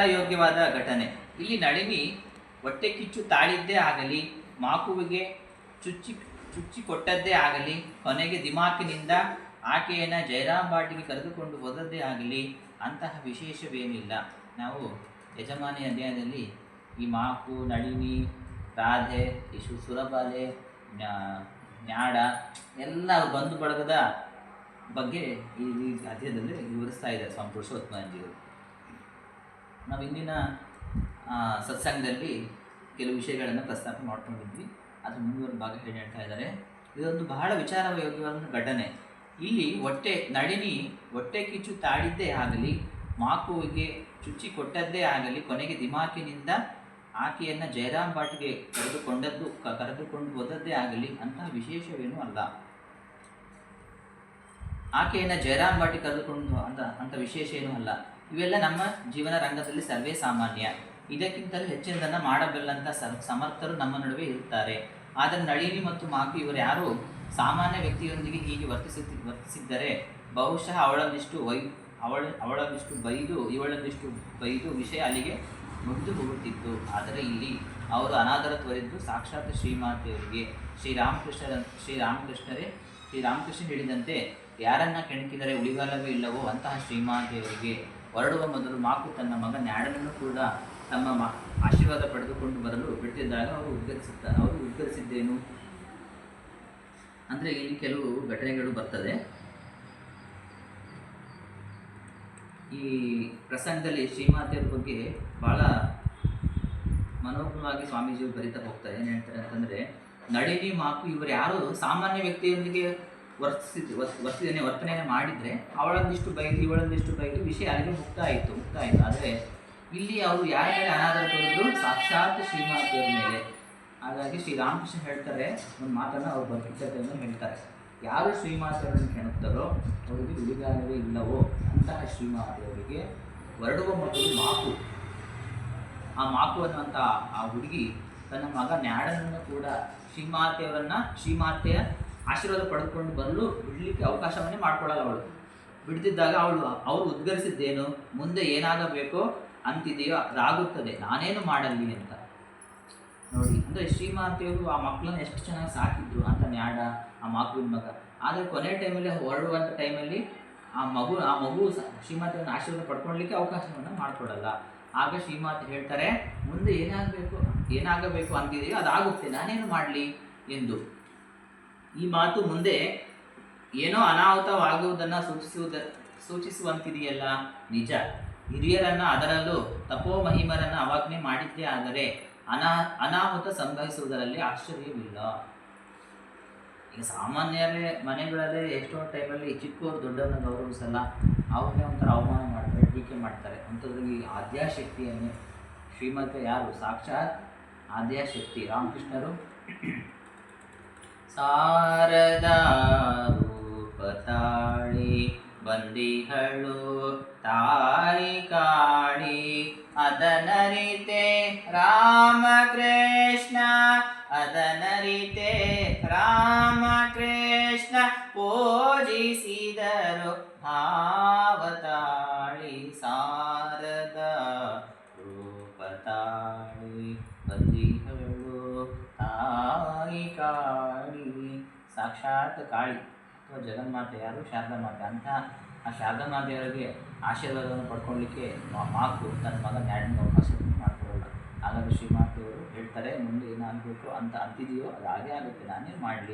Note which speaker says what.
Speaker 1: ಯೋಗ್ಯವಾದ ಘಟನೆ. ಇಲ್ಲಿ ನಳಿನಿ ಹೊಟ್ಟೆ ಕಿಚ್ಚು ತಾಳಿದ್ದೇ ಆಗಲಿ, ಮಾಕುವಿಗೆ ಚುಚ್ಚಿ ಚುಚ್ಚಿ ಕೊಟ್ಟದ್ದೇ ಆಗಲಿ, ಕೊನೆಗೆ ದಿಮಾಕಿನಿಂದ ಆಕೆಯನ್ನು ಜಯರಾಮ್ ಬಾಟಿಗೆ ಕರೆದುಕೊಂಡು ಹೋದದ್ದೇ ಆಗಲಿ, ಅಂತಹ ವಿಶೇಷವೇನಿಲ್ಲ. ನಾವು ಯಜಮಾನಿ ಅಧ್ಯಾಯದಲ್ಲಿ ಈ ಮಾಕು, ನಳಿನಿ, ರಾಧೆ ಸು ಸುರಬಾಲೆ ನ್ಯಾ- ನ್ಯಾಡ ಎಲ್ಲ ಬಂಧು ಬಳಗದ ಬಗ್ಗೆ ಈ ಅಧ್ಯಯನದಲ್ಲಿ ವಿವರಿಸ್ತಾ ಇದ್ದಾರೆ ಸ್ವಾಮಿ ಪುರುಷೋತ್ತಮಂಜಿಯವರು ನಾವು ಇಂದಿನ ಸತ್ಸಂಗದಲ್ಲಿ ಕೆಲವು ವಿಷಯಗಳನ್ನು ಪ್ರಸ್ತಾಪ ಮಾಡ್ಕೊಂಡಿದ್ವಿ. ಅದು ಮುಂದುವರೆದ ಭಾಗ ಹೇಳಿ ಹೇಳ್ತಾ ಇದ್ದಾರೆ. ಇದೊಂದು ಬಹಳ ವಿಚಾರ ಯೋಗ್ಯವಾದ ಘಟನೆ. ಇಲ್ಲಿ ಹೊಟ್ಟೆ, ನಳಿನಿ ಹೊಟ್ಟೆ ಕಿಚ್ಚು ತಾಳಿದ್ದೇ ಆಗಲಿ, ಮಾಕುವಿಗೆ ಚುಚ್ಚಿ ಕೊಟ್ಟದ್ದೇ ಆಗಲಿ, ಕೊನೆಗೆ ದಿಮಾಕಿನಿಂದ ಆಕೆಯನ್ನು ಜಯರಾಮ್ ಬಾಟಿಗೆ ಕರೆದುಕೊಂಡದ್ದು ಕರೆದುಕೊಂಡು ಹೋದದ್ದೇ ಆಗಲಿ, ಅಂತಹ ವಿಶೇಷವೇನೂ ಅಲ್ಲ. ಆಕೆಯನ್ನು ಜಯರಾಮ್ ಬಾಟಿ ಕರೆದುಕೊಂಡು ಅಂತ ಅಂತ ವಿಶೇಷ ಏನೂ ಅಲ್ಲ. ಇವೆಲ್ಲ ನಮ್ಮ ಜೀವನ ರಂಗದಲ್ಲಿ ಸರ್ವೇ ಸಾಮಾನ್ಯ. ಇದಕ್ಕಿಂತಲೂ ಹೆಚ್ಚಿನದನ್ನು ಮಾಡಬಲ್ಲಂಥ ಸಮರ್ಥರು ನಮ್ಮ ನಡುವೆ ಇರುತ್ತಾರೆ. ಆದರೆ ನಳಿನಿ ಮತ್ತು ಮಾಕು ಇವರು ಯಾರು? ಸಾಮಾನ್ಯ ವ್ಯಕ್ತಿಯೊಂದಿಗೆ ಹೀಗೆ ವರ್ತಿಸುತ್ತಿ, ವರ್ತಿಸಿದ್ದರೆ ಬಹುಶಃ ಅವಳೊಂದಿಷ್ಟು ವೈ, ಅವಳ ಅವಳೊಂದಿಷ್ಟು ಬೈದು ಇವಳೊಂದಿಷ್ಟು ಬೈದು ವಿಷಯ ಅಲ್ಲಿಗೆ ಮುಗಿದು ಹೋಗುತ್ತಿತ್ತು. ಆದರೆ ಇಲ್ಲಿ ಅವರು ಅನಾದರ ತೋರಿದ್ದು ಸಾಕ್ಷಾತ್ ಶ್ರೀಮಾತೆಯವರಿಗೆ. ಶ್ರೀರಾಮಕೃಷ್ಣರ, ಶ್ರೀರಾಮಕೃಷ್ಣರೇ, ಶ್ರೀರಾಮಕೃಷ್ಣ ಹೇಳಿದಂತೆ, ಯಾರನ್ನ ಕೆಣಕಿದರೆ ಉಳಿಗಾಲವೇ ಇಲ್ಲವೋ ಅಂತಹ ಶ್ರೀಮಾತೆಯವರಿಗೆ. ಹೊರಡುವ ಮೊದಲು ಮಾಕು ತನ್ನ ಮಗ ನ್ಯಾಡನನ್ನು ಕೂಡ ತಮ್ಮ ಆಶೀರ್ವಾದ ಪಡೆದುಕೊಂಡು ಬರಲು ಬಿಟ್ಟಿದ್ದಾಗ ಅವರು ಉದ್ಗರಿಸುತ್ತ ಅವರು ಉದ್ಗರಿಸಿದ್ದೇನು? ಅಂದರೆ ಇಲ್ಲಿ ಕೆಲವು ಘಟನೆಗಳು ಬರ್ತದೆ. ಈ ಪ್ರಸಂಗದಲ್ಲಿ ಶ್ರೀಮಾತೆಯವ್ರ ಬಗ್ಗೆ ಬಹಳ ಮನೋಜ್ಞವಾಗಿ ಸ್ವಾಮೀಜಿಯವರು ಬರಿತಾ ಹೋಗ್ತಾರೆ. ಏನು ಹೇಳ್ತಾರೆ ಅಂತಂದರೆ ನಳಿನಿ ಮಾಕು ಇವರು ಯಾರು? ಸಾಮಾನ್ಯ ವ್ಯಕ್ತಿಯೊಂದಿಗೆ ವರ್ತಿಸಿದ್ ವರ್ತಿದ್ದೇನೆ ವರ್ತನೆಯನ್ನು ಮಾಡಿದರೆ ಅವಳೊಂದಿಷ್ಟು ಬೈದು ಇವಳೊಂದಿಷ್ಟು ಬೈದು ವಿಷಯ ಅಲ್ಲಿಗೆ ಮುಕ್ತ ಆಯಿತು ಆದರೆ ಇಲ್ಲಿ ಅವರು ಯಾರ ಮೇಲೆ ಅನಾದರ ತೋರಿದ್ರು? ಸಾಕ್ಷಾತ್ ಶ್ರೀಮಾತೆಯವರ ಮೇಲೆ. ಹಾಗಾಗಿ ಶ್ರೀರಾಮಕೃಷ್ಣ ಹೇಳ್ತಾರೆ, ಒಂದು ಮಾತನ್ನು ಅವ್ರು ಬರ್ತಿದ್ದನ್ನು ಹೇಳ್ತಾರೆ. ಯಾರು ಶ್ರೀಮಾತೆಯವರನ್ನು ಹೇಳುತ್ತಾರೋ ಅವರಿಗೆ ಉಳಿಗಾಲವೇ ಇಲ್ಲವೋ ಅಂತಹ ಶ್ರೀಮಾತೆಯವರಿಗೆ ಹೊರಡುವ ಮೊದಲು ಮಾಕು. ಆ ಮಾಕು ಅನ್ನುವಂಥ ಆ ಹುಡುಗಿ ತನ್ನ ಮಗ ನ್ಯಾಡನನ್ನು ಕೂಡ ಶ್ರೀಮಾತೆಯವರನ್ನ, ಶ್ರೀಮಾತೆಯ ಆಶೀರ್ವಾದ ಪಡೆದುಕೊಂಡು ಬರಲು ಬಿಡಲಿಕ್ಕೆ ಅವಕಾಶವನ್ನೇ ಮಾಡ್ಕೊಳ್ಳಲ್ಲ ಅವಳು. ಬಿಡ್ತಿದ್ದಾಗ ಅವಳು, ಅವರು ಉದ್ಗರಿಸಿದ್ದೇನು? ಮುಂದೆ ಏನಾಗಬೇಕೋ ಅಂತಿದೆಯೋ ಅದಾಗುತ್ತದೆ. ನಾನೇನು ಮಾಡಲಿ ಅಂತ. ನೋಡಿ, ಅಂದರೆ ಶ್ರೀಮಾತೆಯವರು ಆ ಮಕ್ಕಳನ್ನ ಎಷ್ಟು ಚೆನ್ನಾಗಿ ಸಾಕಿದ್ರು ಅಂತ ನ್ಯಾಡ, ಆ ಮಗುವಿನ ಮಗ. ಆದರೆ ಕೊನೆ ಟೈಮಲ್ಲಿ ಹೊರಡುವಂಥ ಟೈಮಲ್ಲಿ ಆ ಮಗು ಆ ಮಗು ಶ್ರೀಮಾತೆಯನ್ನು ಆಶೀರ್ವಾದ ಪಡ್ಕೊಳ್ಳಿಕ್ಕೆ ಅವಕಾಶವನ್ನು ಮಾಡಿಕೊಡಲ್ಲ ಆಗ ಶ್ರೀಮಾತೆ ಹೇಳ್ತಾರೆ, ಮುಂದೆ ಏನಾಗಬೇಕು ಏನಾಗಬೇಕು ಅಂತಿದೆಯೋ ಅದಾಗುತ್ತೆ. ನಾನೇನು ಮಾಡಲಿ? ಎಂದು. ಈ ಮಾತು ಮುಂದೆ ಏನೋ ಅನಾಹುತವಾಗುವುದನ್ನು ಸೂಚಿಸುವುದ, ಸೂಚಿಸುವಂತಿದೆಯಲ್ಲ? ನಿಜ. ಹಿರಿಯರನ್ನ ಅದರಲ್ಲೂ ತಪೋ ಮಹಿಮರನ್ನ ಅವಾಜ್ಞೆ ಮಾಡಿದ್ದೇ ಆದರೆ ಅನಾ, ಅನಾಹುತ ಸಂಭವಿಸುವುದರಲ್ಲಿ ಆಶ್ಚರ್ಯವಿಲ್ಲ. ಈಗ ಸಾಮಾನ್ಯರೇ ಮನೆಗಳಲ್ಲೇ ಎಷ್ಟೋ ಟೈಮಲ್ಲಿ ಚಿಕ್ಕವರು ದೊಡ್ಡವನ್ನ ಗೌರವಿಸಲ್ಲ. ಅವ್ರನ್ನೇ ಒಂಥರ ಅವಮಾನ ಮಾಡ್ತಾರೆ, ಟೀಕೆ ಮಾಡ್ತಾರೆ. ಅಂಥದ್ರಲ್ಲಿ ಆದ್ಯಾಶಕ್ತಿಯನ್ನೇ ಶ್ರೀಮಂತ ಯಾರು? ಸಾಕ್ಷಾತ್ ಆದ್ಯಾಶಕ್ತಿ ರಾಮಕೃಷ್ಣರು. ಶಾರದಾ ರೂಪ ತಾಳಿ ಬಂದಿಹಳು ತಾಯಿ ಕಾಳಿ ಅದನರಿತೆ ರಾಮಕೃಷ್ಣ ಅದನರಿತೆ ರಾಮಕೃಷ್ಣ ಪೂಜಿಸಿದರು ಭಾವತಾಳಿ ಶಾರದ ರೂಪ ತಾಳಿ ಬಂದಿಹಳು ತಾಯಿ ಕಾಳಿ. ಸಾಕ್ಷಾತ್ ಕಾಳಿ. ಅಥವಾ ಜಗನ್ಮಾತೆ ಯಾರು ಶಾರದಾ ಮಾತೆ ಅಂತ ಆ ಶಾರದಾ ಮಾತೆಯವರಿಗೆ ಆಶೀರ್ವಾದವನ್ನು ಪಡ್ಕೊಳ್ಳಿಕ್ಕೆ ಮಾತು ತನ್ನ ಮಗ ನ್ಯಾಡಿನ ಅವಕಾಶ ಮಾಡಿಕೊಡಲ್ಲ. ಹಾಗಾಗಿ ಶ್ರೀಮಾತೆಯವರು ಹೇಳ್ತಾರೆ, ಮುಂದೆ ಏನಾಗಬೇಕು ಅಂತ ಅಂತಿದೆಯೋ ಅದು ಆಗುತ್ತೆ. ನಾನೇನು ಮಾಡಲಿ.